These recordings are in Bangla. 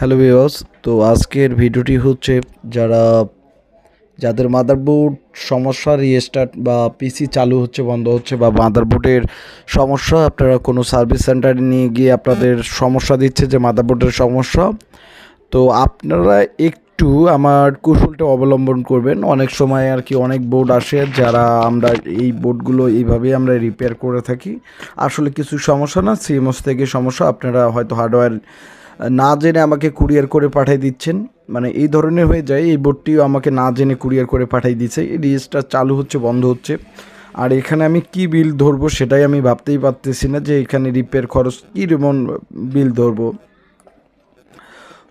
হ্যালো ভিউয়ার্স, তো আজকের ভিডিওটি হচ্ছে যারা, যাদের মাদারবোর্ড সমস্যা রিস্টার্ট বা পিসি চালু হচ্ছে, বন্ধ হচ্ছে বা মাদারবোর্ডের সমস্যা, আপনারা কোনো সার্ভিস সেন্টারে নিয়ে গিয়ে আপনাদের সমস্যা দিচ্ছে যে মাদারবোর্ডের সমস্যা, তো আপনারা একটু আমার কৌশলটা অবলম্বন করবেন। অনেক সময় আর কি অনেক বোর্ড আসে যারা আমরা এই বোর্ডগুলো এইভাবেই আমরা রিপেয়ার করে থাকি। আসলে কিছু সমস্যা না সিএমএস থেকে সমস্যা, আপনারা হয়তো হার্ডওয়্যার না জেনে আমাকে কুরিয়ার করে পাঠিয়ে দিচ্ছেন। মানে এই ধরনের হয়ে যায়, এই বোর্ডটিও আমাকে না জেনে কুরিয়ার করে পাঠিয়ে দিচ্ছে এই রিলসটা চালু হচ্ছে, বন্ধ হচ্ছে। আর এখানে আমি কি বিল ধরবো সেটাই আমি ভাবতেই পারতেছি না যে এখানে রিপেয়ার খরচ কী বিল ধরবো।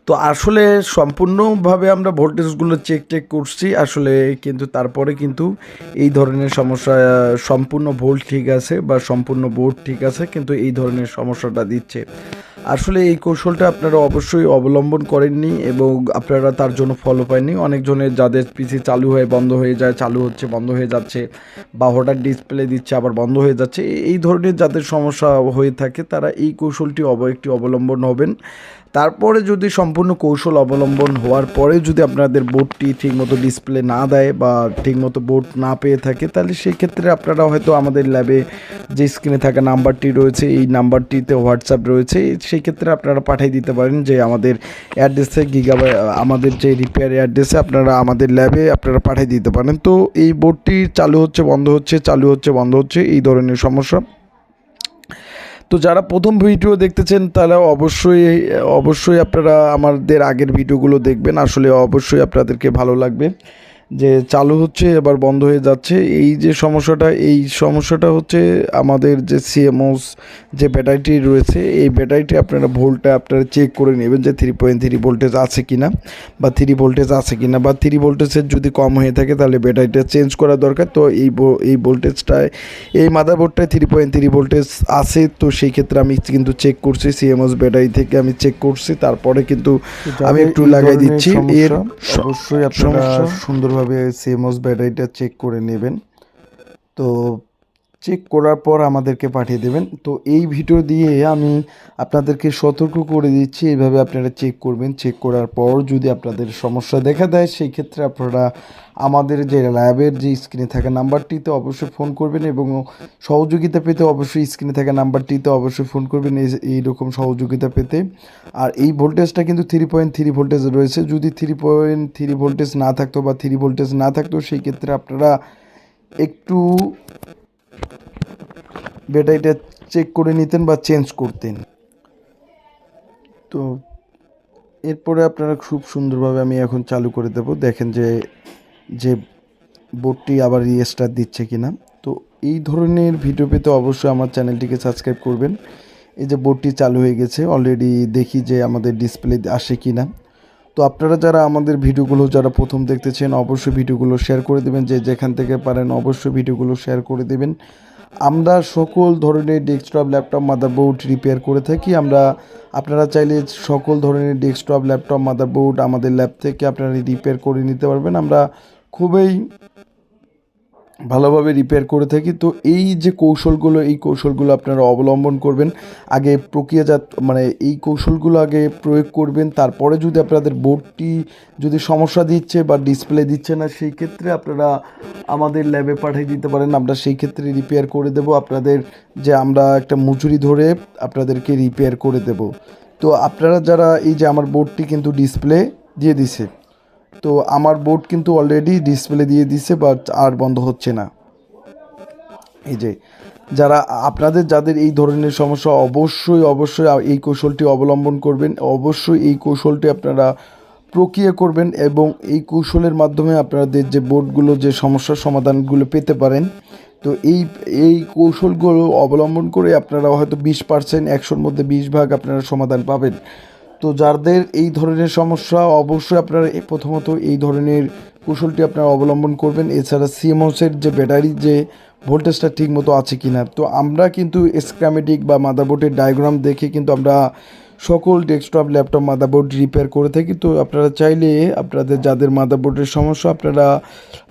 তো আসলে সম্পূর্ণভাবে আমরা ভোল্টেজগুলো চেক টেক করছি, আসলে কিন্তু তারপরে কিন্তু এই ধরনের সমস্যা, সম্পূর্ণ ভোল্ট ঠিক আছে বা সম্পূর্ণ বোর্ড ঠিক আছে, কিন্তু এই ধরনের সমস্যাটা দিচ্ছে। আসলে এই কৌশলটা আপনারা অবশ্যই অবলম্বন করেননি এবং আপনারা তার জন্য ফলো পাননি। অনেকজনের যাদের পিসি চালু হয়ে বন্ধ হয়ে যায়, চালু হচ্ছে, বন্ধ হয়ে যাচ্ছে বা হঠাৎ ডিসপ্লে দিচ্ছে, আবার বন্ধ হয়ে যাচ্ছে এই ধরনের যাদের সমস্যা হয়ে থাকে, তারা এই কৌশলটি অব, একটি অবলম্বন হবেন। তারপরে যদি সম্পূর্ণ কৌশল অবলম্বন হওয়ার পরে যদি আপনাদের বোর্ডটি ঠিকমতো ডিসপ্লে না দেয় বা ঠিকমতো বোর্ড না পেয়ে থাকে, তাহলে সেই ক্ষেত্রে আপনারা হয়তো আমাদের ল্যাবে যে স্ক্রিনে থাকা নাম্বারটি রয়েছে, এই নাম্বারটিতে হোয়াটসঅ্যাপ রয়েছে সেই ক্ষেত্রে আপনারা পাঠিয়ে দিতে পারেন যে আমাদের অ্যাড্রেসে গিগাবাই আমাদের যে রিপেয়ার অ্যাড্রেসে আপনারা আমাদের ল্যাবে আপনারা পাঠিয়ে দিতে পারেন। তো এই বোর্ডটি চালু হচ্ছে, বন্ধ হচ্ছে, চালু হচ্ছে, বন্ধ হচ্ছে, এই ধরনের সমস্যা। তো যারা প্রথম ভিডিও দেখতেছেন, তারা অবশ্যই অবশ্যই আপনারা আমাদের আগের ভিডিওগুলো দেখবেন। আসলে অবশ্যই আপনাদেরকে ভালো লাগবে। যে চালু হচ্ছে এবার বন্ধ হয়ে যাচ্ছে। এই যে সমস্যাটা এই সমস্যাটা হচ্ছে আমাদের যে সিএমওস যে ব্যাটারিটি রয়েছে এই ব্যাটারিটি আপনারা ভোল্টটা আপনারা চেক করে নেবেন যে থ্রি পয়েন্ট থ্রি ভোল্টেজ আছে কি না বা থ্রি ভোল্টেজ আছে কি না বা থ্রি ভোল্টেজের যদি কম হয়ে থাকে তাহলে ব্যাটারিটা চেঞ্জ করা দরকার। তো এই এই ভোল্টেজটায় এই মাদারবোর্ডটায় থ্রি পয়েন্ট থ্রি ভোল্টেজ আছে। তো সেই ক্ষেত্রে আমি কিন্তু চেক করছি সিএমওস ব্যাটারি থেকে আমি চেক করছি। তারপরে কিন্তু আমি একটু লাগাই দিচ্ছি। এর অবশ্যই আপনারা সুন্দরভাবে সিএমওস ব্যাটারিটা চেক করে নেবেন। তো চেক করার পর আমাদেরকে পাঠিয়ে দেবেন। তো এই ভিডিও দিয়ে আমি আপনাদেরকে সতর্ক করে দিচ্ছি, এইভাবে আপনারা চেক করবেন। চেক করার পর যদি আপনাদের সমস্যা দেখা দেয়, সেই ক্ষেত্রে আপনারা আমাদের যে ল্যাবের যে স্ক্রিনে থাকা নাম্বারটিতে অবশ্যই ফোন করবেন এবং সহযোগিতা পেতে অবশ্যই স্ক্রিনে থাকা নাম্বারটিতে অবশ্যই ফোন করবেন এই রকম সহযোগিতা পেতে। আর এই ভোল্টেজটা কিন্তু থ্রি পয়েন্ট থ্রি ভোল্টেজ রয়েছে। যদি থ্রি পয়েন্ট থ্রি ভোল্টেজ না থাকতো বা থ্রি ভোল্টেজ না থাকতো, সেই ক্ষেত্রে আপনারা একটু ব্যাটারিটা চেক করে নিতেন বা চেঞ্জ করতেন। তো এরপরে আপনারা খুব সুন্দরভাবে আমি এখন চালু করে দেব। দেখেন যে যে বোর্ডটি আবার রিস্টার্ট দিচ্ছে কিনা। তো এই ধরনের ভিডিও পেতে অবশ্যই আমার চ্যানেলটিকে সাবস্ক্রাইব করবেন। এই যে বোর্ডটি চালু হয়ে গেছে অলরেডি দেখি যে আমাদের ডিসপ্লে আসে কি না তো আপনারা যারা আমাদের ভিডিওগুলো যারা প্রথম দেখতেছেন, অবশ্যই ভিডিওগুলো শেয়ার করে দেবেন। যে যেখান থেকে পারেন, অবশ্যই ভিডিওগুলো শেয়ার করে দেবেন। আমরা সকল ধরনের ডেস্কটপ ল্যাপটপ মাদারবোর্ড রিপেয়ার করে থাকি। আমরা আপনারা চাইলে সকল ধরনের ডেস্কটপ ল্যাপটপ মাদারবোর্ড আমাদের ল্যাব থেকে আপনারা রিপেয়ার করে নিতে পারবেন। আমরা খুবই ভালোভাবে রিপেয়ার করে থাকি। তো এই যে কৌশলগুলো, এই কৌশলগুলো আপনারা অবলম্বন করবেন, আগে প্রক্রিয়াজাত মানে এই কৌশলগুলো আগে প্রয়োগ করবেন, তারপরে যদি আপনাদের বোর্ডটি যদি সমস্যা দিচ্ছে বা ডিসপ্লে দিচ্ছে না, সেই ক্ষেত্রে আপনারা আমাদের ল্যাবে পাঠিয়ে দিতে পারেন। আমরা সেই ক্ষেত্রে রিপেয়ার করে দেব। আপনাদের যে আমরা একটা মজুরি ধরে আপনাদেরকে রিপেয়ার করে দেব। তো আপনারা যারা এই যে আমার বোর্ডটি কিন্তু ডিসপ্লে দিয়ে দিছে তো আমার বোর্ড কিন্তু অলরেডি ডিসপ্লে দিয়ে দিছে বাট আর বন্ধ হচ্ছে না। এই যে, যারা, আপনাদের যাদের এই ধরনের সমস্যা, অবশ্যই অবশ্যই এই কৌশলটি অবলম্বন করবেন। অবশ্যই এই কৌশলটি আপনারা প্রক্রিয়া করবেন এবং এই কৌশলের মাধ্যমে আপনাদের যে বোর্ডগুলো যে সমস্যার সমাধানগুলো পেতে পারেন। তো এই এই কৌশলগুলো অবলম্বন করে আপনারা হয়তো বিশ পার্সেন্ট একশোর মধ্যে বিশ ভাগ আপনারা সমাধান পাবেন। তো যাদের এই ধরনের সমস্যা, অবশ্যই আপনারা প্রথমত এই ধরনের কৌশলটি আপনারা অবলম্বন করবেন। এছাড়া সিএমওসের যে ব্যাটারি, যে ভোল্টেজটা ঠিক মতো আছে কি না তো আমরা কিন্তু স্ক্রামেটিক বা মাদারবোর্ডের ডায়াগ্রাম দেখে কিন্তু আমরা সকল ডেস্কটপ ল্যাপটপ মাদারবোর্ড রিপেয়ার করে থাকি। তো আপনারা চাইলে আপনাদের যাদের মাদারবোর্ডের সমস্যা, আপনারা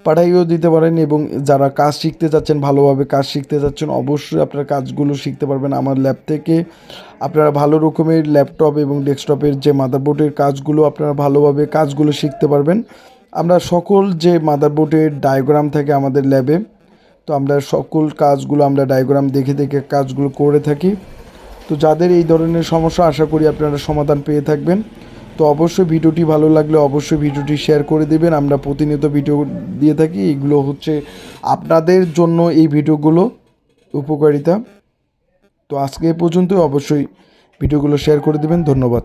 পাঠাইও দিতে পারেন এবং যারা কাজ শিখতে যাচ্ছেন ভালোভাবে কাজ শিখতে যাচ্ছেন অবশ্যই আপনারা কাজগুলো শিখতে পারবেন আমার ল্যাব থেকে। আপনারা ভালো রকমের ল্যাপটপ এবং ডেস্কটপের যে মাদারবোর্ডের কাজগুলো, আপনারা ভালোভাবে কাজগুলো শিখতে পারবেন। আমরা সকল যে মাদারবোর্ডের ডায়াগ্রাম থাকে আমাদের ল্যাবে তো আমরা সকল কাজগুলো, আমরা ডায়াগ্রাম দেখে দেখে কাজগুলো করে থাকি। তো যাদের এই ধরনের সমস্যা, আশা করি আপনারা সমাধান পেয়ে থাকবেন। তো অবশ্যই ভিডিওটি ভালো লাগলে অবশ্যই ভিডিওটি শেয়ার করে দেবেন। আমরা প্রতিনিয়ত ভিডিও দিয়ে থাকি। এগুলো হচ্ছে আপনাদের জন্য এই ভিডিওগুলো উপকারিতা। তো আজকে পর্যন্ত অবশ্যই ভিডিওগুলো শেয়ার করে দেবেন। ধন্যবাদ।